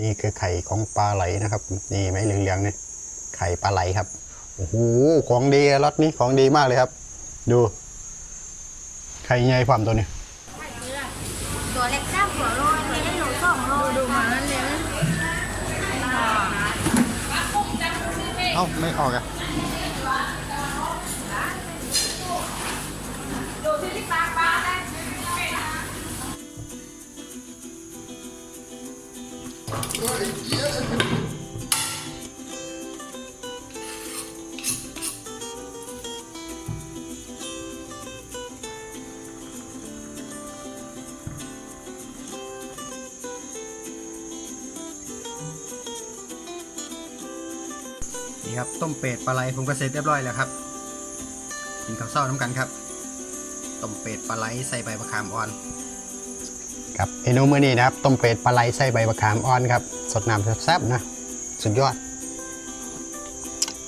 นี่คือไข่ของปลาไหลนะครับ นี่ไหมเหลืองๆเนี่ยไข่ปลาไหลครับโอ้โหของดีรถนี้ของดีมากเลยครับ ดู ไข่ใหญ่ความตัวนี้ตัวเล็กเก้าหัวโลตัวเล็กหนูสองโลดูมานั่นเลยเอ้าไม่ออกอะ นี่ครับต้มเป็ดปลาไหลผมก็เสร็จเรียบร้อยแล้วครับกินข้าวเช้าน้ำกันครับต้มเป็ดปลาไหลใส่ใบมะขามอ่อน ครับเมนูมื้อนี้นะครับต้มเป็ดปลาไหลใส่ใบมะขามอ่อนครับ สดน้ำแซ่บๆนะ สุดยอด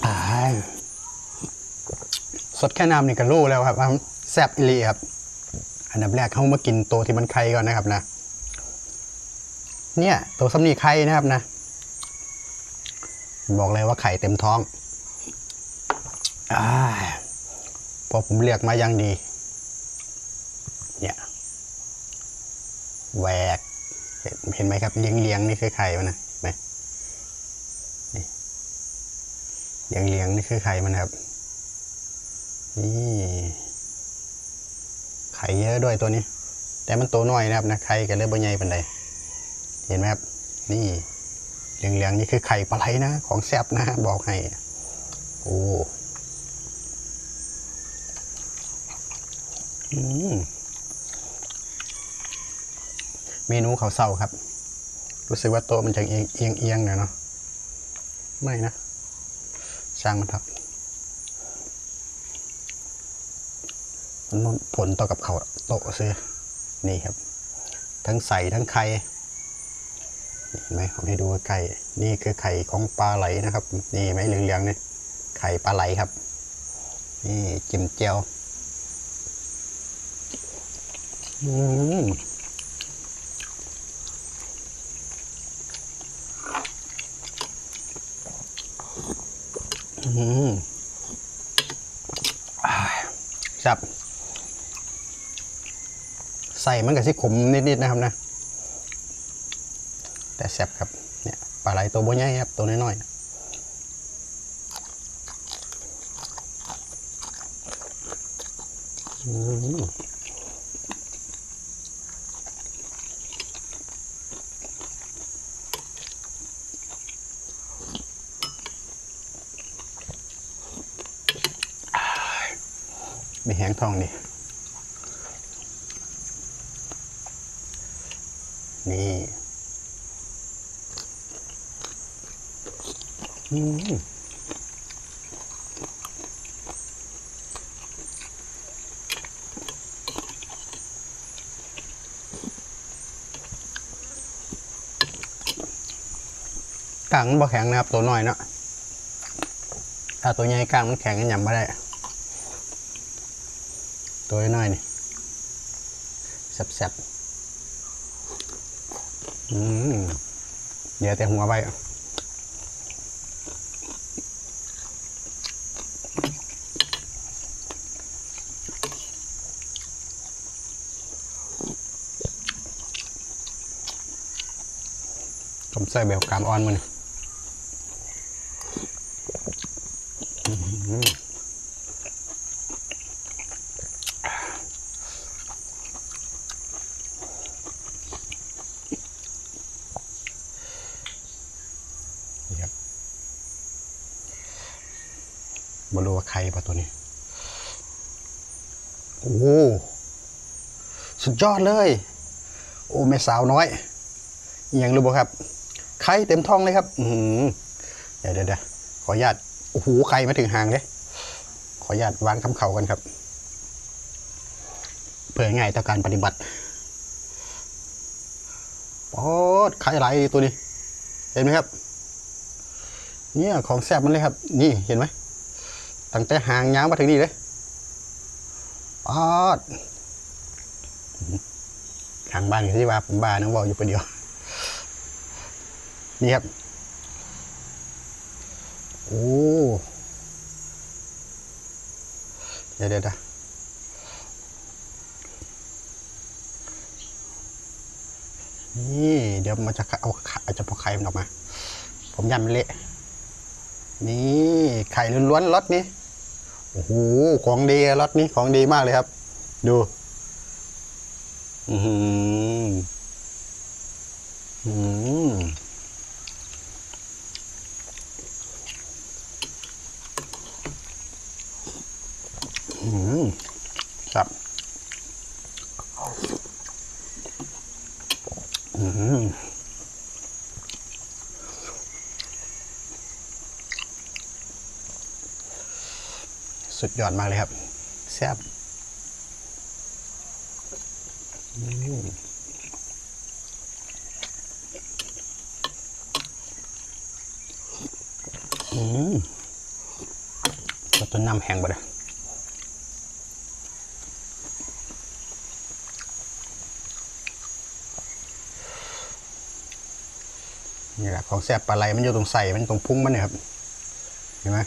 อสดแค่น้ำนี่ก็รู้แล้วครับแซ่บอีหลีครับ อันดับแรกเขามากินตัวที่มันไข่ก่อนนะครับนะ เนี่ยตัวสำนีไข่นะครับนะ บอกเลยว่าไข่เต็มท้องอพอผมเรียกมายังดี เนี่ยแหวก เห็นเห็นไหมครับเลี้ยงเลี้ยงนี่คือไข่มันนะไหมเลี้ยงเลี้ยงนี่คือไข่มันครับ นี่ไข่เยอะด้วยตัวนี้ แต่มันตัวน้อยนะครับนะไข่กันเลยบ่ใหญ่ปานใดเห็นไหมครับ นี่เหลืองๆนี่คือไข่ปลาไหลนะ ของแซ่บนะบอกให้ โอ้อืม เมนูเขาเศร้าครับ รู้สึกว่าโต๊ะมันจะเอียงเอียงเอียงหน่อยเนาะไม่นะช่างมันครับมันผลต่อกับเขาโต๊ะซื้อนี่ครับ ทั้งใส่ทั้งไข่เห็นไหมผมให้ดูไก่นี่คือไข่ของปลาไหลนะครับ นี่ไหมเหลืองๆเนี่ยไข่ปลาไหลครับ นี่จิ้มเจียว อืมอืมอ่า ครับ ใส่มันกับที่ขมนิดๆนะครับนะ แต่แซ่บครับ เนี่ยปลาไหลตัวบ่ใหญ่ครับ ตัวน้อยๆอืม มีแหงทองดินี่อืมกลางมันบ่แข็งนะครับตัวน้อยเนาะถ้าตัวใหญ่กลางมันแข็งกันยำไม่ได้ ตัวน้อยนี่แซ่บๆอืมเดี๋ยวแต่หัวไปผมใส่แบบกามอ่อนมันอื้อหือนี่ครับ บรู้ว่าใครปะตัวนี้ โอ้สุดยอดเลย โอ้แม่สาวน้อยอยังรู้บ่ครับ ไข่เต็มท้องเลยครับ อืมเดี๋ยวเดี๋ยวเดี๋ยวขออนุญาตโอ้โหไข่มาถึงหางเลยขออนุญาตวางคำเข่ากันครับ เพื่อง่ายต่อการปฏิบัติปอดไข่ไหลตัวนี้ เห็นไหมครับ เนี่ยของแซ่บมันเลยครับ นี่เห็นไหม ตั้งแต่หางยาวมาถึงนี่เลยปอดทางบ้านก็ที่ว่าผมบ้านะบอกอยู่ประเดียว นี่ครับ โอ้เดี๋ยวเดี๋ยวเดี๋ยวนี่เดี๋ยวมันจะเอาอาจจะพอไข่มันออกมา ผมยำมันเละ นี่ไข่ล้วนๆรสนี้ โอ้โหของดีอะรสนี้ของดีมากเลยครับ ดู อือหืออืมอืมครับอืม สุดยอดมากเลยครับแซ่บอืมอืมเราต้นน้ำแห้งบ่ได้นี่แหละของแซ่บปลาไหลมันอยู่ตรงใส่มันตรงพุงมันเนี่ยครับ เห็นไหม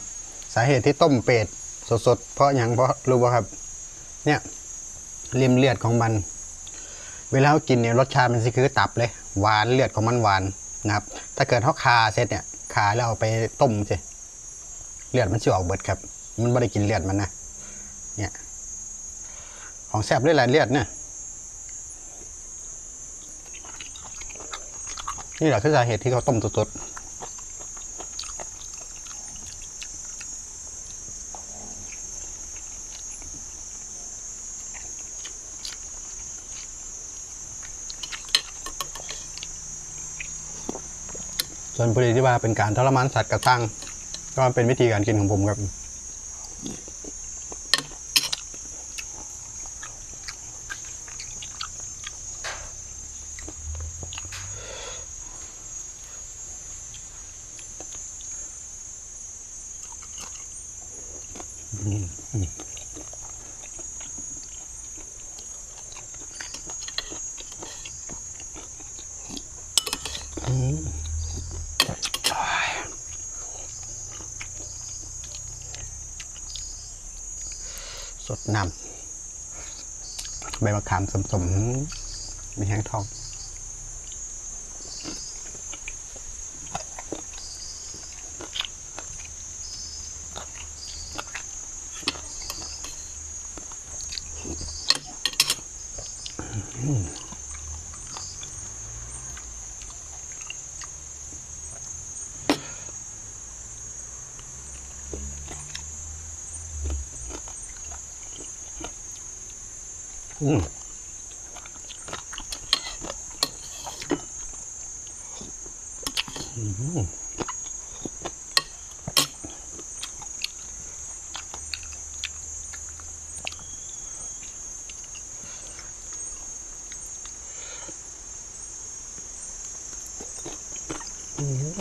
สาเหตุที่ต้มเป็ด สดๆ เพราะอย่างเพราะรู้ป่ะครับ เนี่ยริมเลือดของมัน เวลาเรากินเนี่ยรสชาติมันสิคือตับเลย หวานเลือดของมันหวานนะครับ ถ้าเกิดเขาคาเสร็จเนี่ยคาแล้วเอาไปต้มสิเลือดมันสิออกเบิดครับ มันไม่ได้กินเลือดมันนะเนี่ยของแซ่บเลยแหละเลือดเนี่ยนี่แหละคือสาเหตุที่เขาต้มสดๆ ส่วนผลิตที่ว่าเป็นการทรมานสัตว์กระตั้งก็เป็นวิธีการกินของผมครับสดน้ำใบมะ ขามสมสมไมีแห้งทอง อืมอ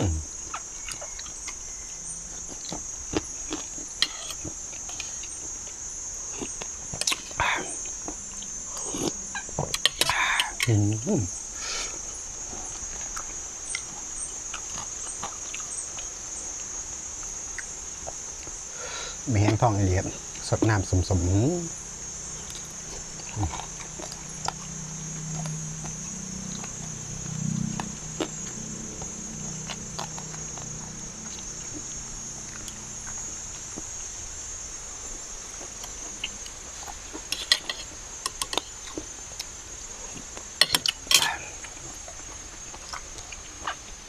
ื มีแห้งทองอีเลียดสดน้ำสมสม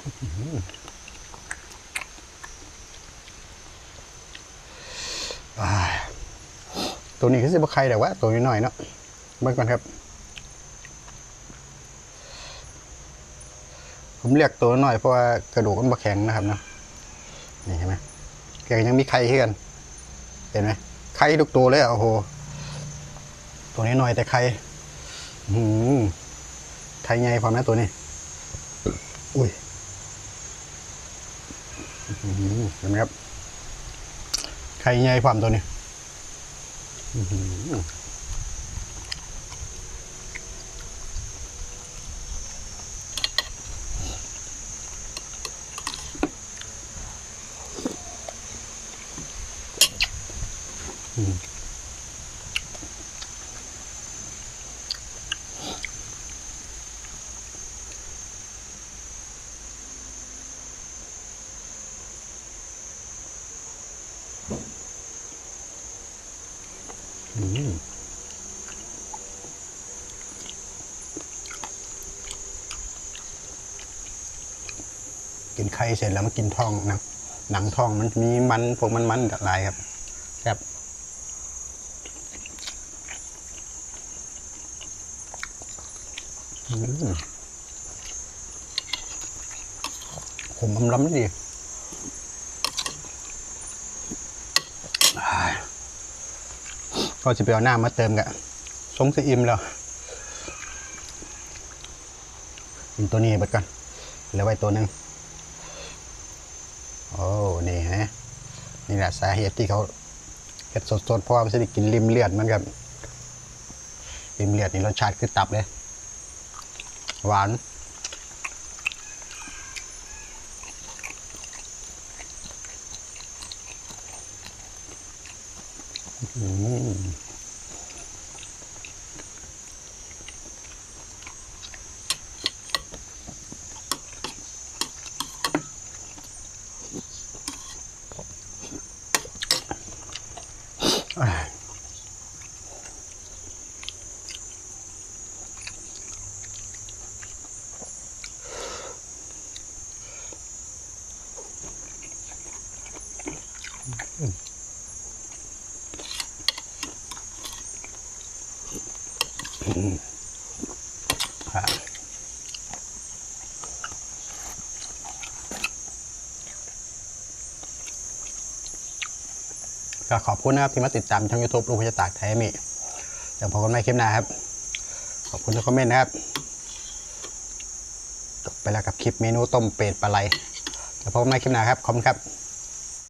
ตัวนี้คือสิบใครแต่ว่าตัวนี้หน่อยเนาะเบิ่งก่อนครับ ผมเรียกตัวหน่อยเพราะว่ากระดูกมันบะแข็งนะครับเนาะนี่เห็นไหมแกยังมีไข่ให้กัน เห็นไหมไข่ทุกตัวเลยอะโอ้โหตัวนี้หน่อยแต่ไข่หือไข่ใหญ่พอไหมตัวนี้อุ้ย เห็นไหมครับ ไข่ใหญ่ความตัวนี้อืม กินไข่เสร็จแล้วมากินท้องหนังหนังท้องมันมีมันพวกมันมันๆหลายครับแซ่บอืมผมอำล้ำดีอ้ายก็จะไปเอาหน้ามาเติมกะทรงสอิ่มแล้วกินตัวนี้ไปก่อนเหลือไว้ตัวนึ่ง นี่ฮะนี่แหละสาเหตุที่เขาเห็ดสดๆเพราะว่ามันจะได้กินริมเลือดเหมันกับริมเลือดนี่รสชาติคือตับเลย หวานอืม Ah. ก็ขอบคุณนะครับที่มาติดตามช่อง YouTube ลูกพยาตากไทยมิอย่างพบกันใหม่คลิปหน้าครับ ขอบคุณทุกคอมเมนต์นะครับจบไปแล้วกับคลิปเมนูต้มเป็ดปลาไหลเดี๋ยวพบกันใหม่คลิปหน้าครับ ขอบคุณครับ